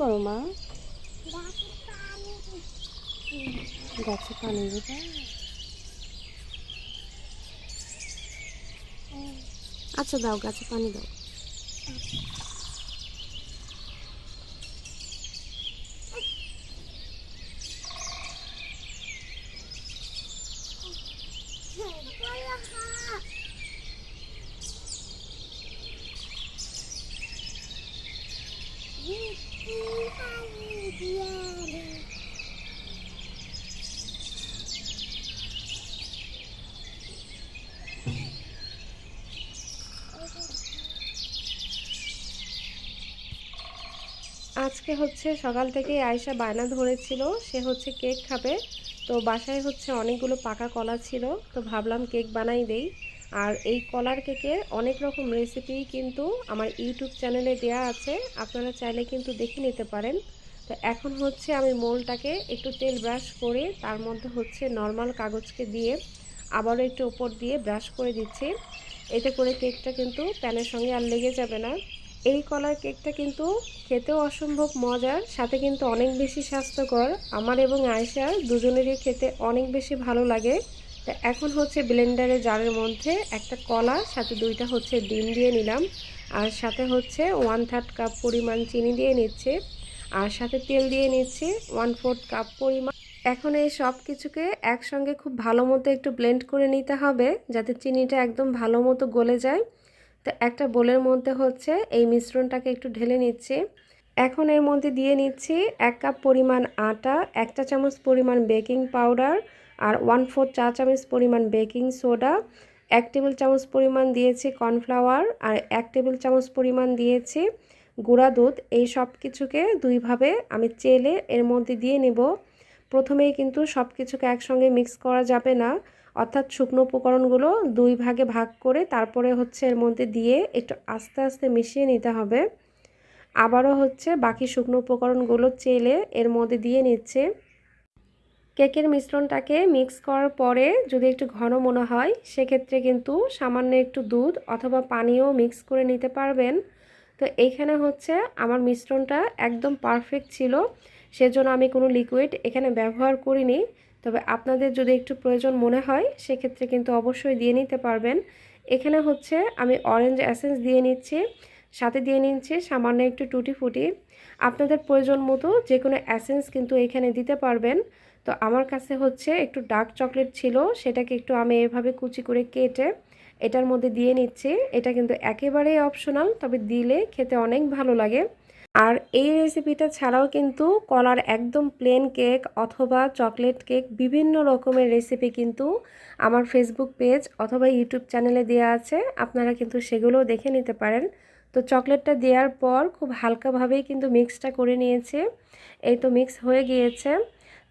করো মা। গাছে পানি দেবে। আচ্ছা দাও গাছে পানি দাও। আজকে হচ্ছে সকাল থেকে আয়সা বায়না ধরেছিল, সে হচ্ছে কেক খাবে। তো বাসায় হচ্ছে অনেকগুলো পাকা কলা ছিল, তো ভাবলাম কেক বানাই দেই। আর এই কলার কেকের অনেক রকম রেসিপি কিন্তু আমার ইউটিউব চ্যানেলে দেয়া আছে, আপনারা চাইলে কিন্তু দেখে নিতে পারেন। তো এখন হচ্ছে আমি মোলটাকে একটু তেল ব্রাশ করে, তার মধ্যে হচ্ছে নর্মাল কাগজকে দিয়ে আবারও একটু ওপর দিয়ে ব্রাশ করে দিচ্ছি। এতে করে কেকটা কিন্তু প্যানের সঙ্গে আর লেগে যাবে না। এই কলার কেকটা কিন্তু খেতেও অসম্ভব মজার, সাথে কিন্তু অনেক বেশি স্বাস্থ্যকর। আমার এবং আয়সার দুজনেরই খেতে অনেক বেশি ভালো লাগে। তা এখন হচ্ছে ব্লেন্ডারে জারের মধ্যে একটা কলা, সাথে দুইটা হচ্ছে ডিম দিয়ে নিলাম। আর সাথে হচ্ছে ওয়ান থার্ড কাপ পরিমাণ চিনি দিয়ে নিচ্ছে। আর সাথে তেল দিয়ে নিচ্ছি ওয়ান ফোর্থ কাপ পরিমাণ। এখন এই সব কিছুকে একসঙ্গে খুব ভালো মতো একটু ব্লেন্ড করে নিতে হবে, যাতে চিনিটা একদম ভালো মতো গলে যায়। তো একটা বোলের মধ্যে হচ্ছে এই মিশ্রণটাকে একটু ঢেলে নিচ্ছি। এখন এর মধ্যে দিয়ে নিচ্ছি এক কাপ পরিমাণ আটা একটা চামচ পরিমাণ বেকিং পাউডার আর ওয়ান ফোর চা চামচ পরিমাণ বেকিং সোডা, এক টেবিল চামচ পরিমাণ দিয়েছি কর্নফ্লাওয়ার আর এক টেবিল চামচ পরিমাণ দিয়েছি গুঁড়া দুধ। এই সব কিছুকে দুইভাবে আমি চেলে এর মধ্যে দিয়ে নেব। প্রথমেই কিন্তু সব কিছুকে একসঙ্গে মিক্স করা যাবে না। অর্থাৎ শুকনো উপকরণগুলো দুই ভাগে ভাগ করে তারপরে হচ্ছে এর মধ্যে দিয়ে একটু আস্তে আস্তে মিশিয়ে নিতে হবে। আবারও হচ্ছে বাকি শুকনো উপকরণগুলো চেলে এর মধ্যে দিয়ে নিচ্ছে। কেকের মিশ্রণটাকে মিক্স করার পরে যদি একটু ঘন মনে হয়, সেক্ষেত্রে কিন্তু সামান্য একটু দুধ অথবা পানিও মিক্স করে নিতে পারবেন। তো এইখানে হচ্ছে আমার মিশ্রণটা একদম পারফেক্ট ছিল, সেজন্য আমি কোনো লিকুইড এখানে ব্যবহার করিনি। তবে আপনাদের যদি একটু প্রয়োজন মনে হয়, সেক্ষেত্রে কিন্তু অবশ্যই দিয়ে নিতে পারবেন। এখানে হচ্ছে আমি অরেঞ্জ অ্যাসেন্স দিয়ে নিচ্ছি, সাথে দিয়ে নিচ্ছি সামান্য একটু টুটি ফুটি। আপনাদের প্রয়োজন মতো যে কোনো অ্যাসেন্স কিন্তু এখানে দিতে পারবেন। তো আমার কাছে হচ্ছে একটু ডার্ক চকলেট ছিল, সেটাকে একটু আমি এভাবে কুচি করে কেটে এটার মধ্যে দিয়ে নিচ্ছি। এটা কিন্তু একেবারেই অপশনাল তবে দিলে খেতে অনেক ভালো লাগে। আর এই রেসিপিটা ছাড়াও কিন্তু কলার একদম প্লেন কেক অথবা চকলেট কেক বিভিন্ন রকমের রেসিপি কিন্তু আমার ফেসবুক পেজ অথবা ইউটিউব চ্যানেলে দেওয়া আছে। আপনারা কিন্তু সেগুলোও দেখে নিতে পারেন। তো চকলেটটা দেওয়ার পর খুব হালকাভাবেই কিন্তু মিক্সটা করে নিয়েছে। এই তো মিক্স হয়ে গিয়েছে।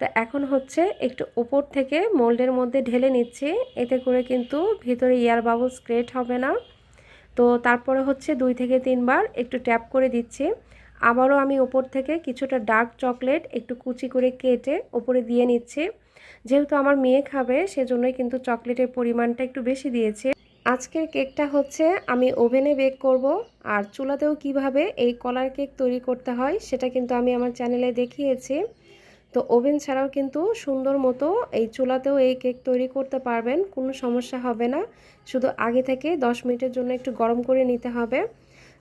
তো এখন হচ্ছে একটু ওপর থেকে মোল্ডের মধ্যে ঢেলে নিচ্ছি। এতে করে কিন্তু ভিতরে ইয়ার বাবলস ক্রিয়েট হবে না। তো তারপরে হচ্ছে দুই থেকে তিনবার একটু ট্যাপ করে দিচ্ছি। আবারও আমি ওপর থেকে কিছুটা ডার্ক চকলেট একটু কুচি করে কেটে ওপরে দিয়ে নিচ্ছি। যেহেতু আমার মেয়ে খাবে, সেজন্যই কিন্তু চকলেটের পরিমাণটা একটু বেশি দিয়েছে। আজকের কেকটা হচ্ছে, আমি ওভেনে বেক করব। আর চুলাতেও কীভাবে এই কলার কেক তৈরি করতে হয়, সেটা কিন্তু আমি আমার চ্যানেলে দেখিয়েছি। তো ওভেন ছাড়াও কিন্তু সুন্দর মতো এই চুলাতেও এই কেক তৈরি করতে পারবেন, কোনো সমস্যা হবে না। শুধু আগে থেকে 10 মিনিটের জন্য একটু গরম করে নিতে হবে।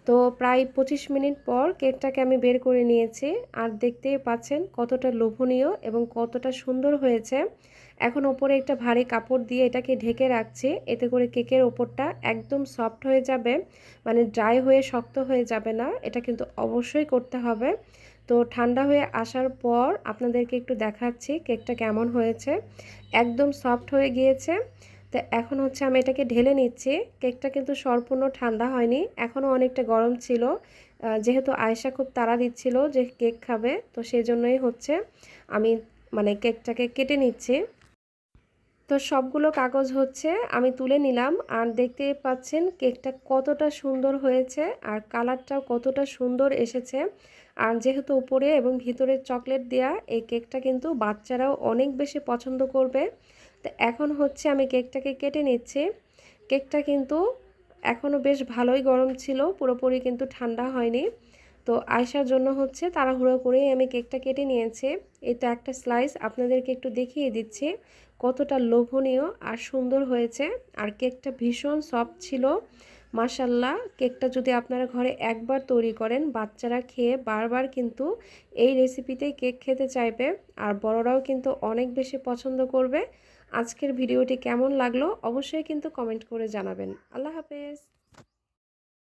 তো প্রায় পঁচিশ মিনিট পর কেকটাকে আমি বের করে নিয়েছি আর দেখতেই পাচ্ছেন কতটা লোভনীয় এবং কতটা সুন্দর হয়েছে। এখন ওপরে একটা ভারী কাপড় দিয়ে এটাকে ঢেকে রাখছি, এতে করে কেকের ওপরটা একদম সফট হয়ে যাবে মানে ড্রাই হয়ে শক্ত হয়ে যাবে না, এটা কিন্তু অবশ্যই করতে হবে। তো ঠান্ডা হয়ে আসার পর আপনাদেরকে একটু দেখাচ্ছি কেকটা কেমন হয়েছে। একদম সফট হয়ে গিয়েছে। তো এখন হচ্ছে আমি এটাকে ঢেলে নিচ্ছি। কেকটা কিন্তু সম্পূর্ণ ঠান্ডা হয়নি এখনও অনেকটা গরম ছিল। যেহেতু আয়সা খুব তাড়া দিচ্ছিল যে কেক খাবে, তো সেই জন্যই হচ্ছে আমি মানে কেকটাকে কেটে নিচ্ছি। তো সবগুলো কাগজ হচ্ছে আমি তুলে নিলাম আর দেখতে পাচ্ছেন কেকটা কতটা সুন্দর হয়েছে আর কালারটাও কতটা সুন্দর এসেছে। আর যেহেতু উপরে এবং ভিতরে চকলেট দেয়া, এই কেকটা কিন্তু বাচ্চারাও অনেক বেশি পছন্দ করবে। তো এখন হচ্ছে আমি কেকটাকে কেটে নিচ্ছি। কেকটা কিন্তু এখনও বেশ ভালোই গরম ছিল, পুরোপুরি কিন্তু ঠান্ডা হয়নি। তো আয়সার জন্য হচ্ছে তাড়াহুড়ো করেই আমি কেকটা কেটে নিয়েছি। এই তো একটা স্লাইস আপনাদেরকে একটু দেখিয়ে দিচ্ছি কতটা লোভনীয় আর সুন্দর হয়েছে। আর কেকটা ভীষণ সফট ছিল। মাসাল্লাহ কেকটা যদি আপনারা ঘরে একবার তৈরি করেন, বাচ্চারা খেয়ে বারবার কিন্তু এই রেসিপিতেই কেক খেতে চাইবে। আর বড়রাও কিন্তু অনেক বেশি পছন্দ করবে। আজকের ভিডিওটি কেমন লাগল অবশ্যই কিন্তু কমেন্ট করে জানাবেন। আল্লাহ হাফেজ।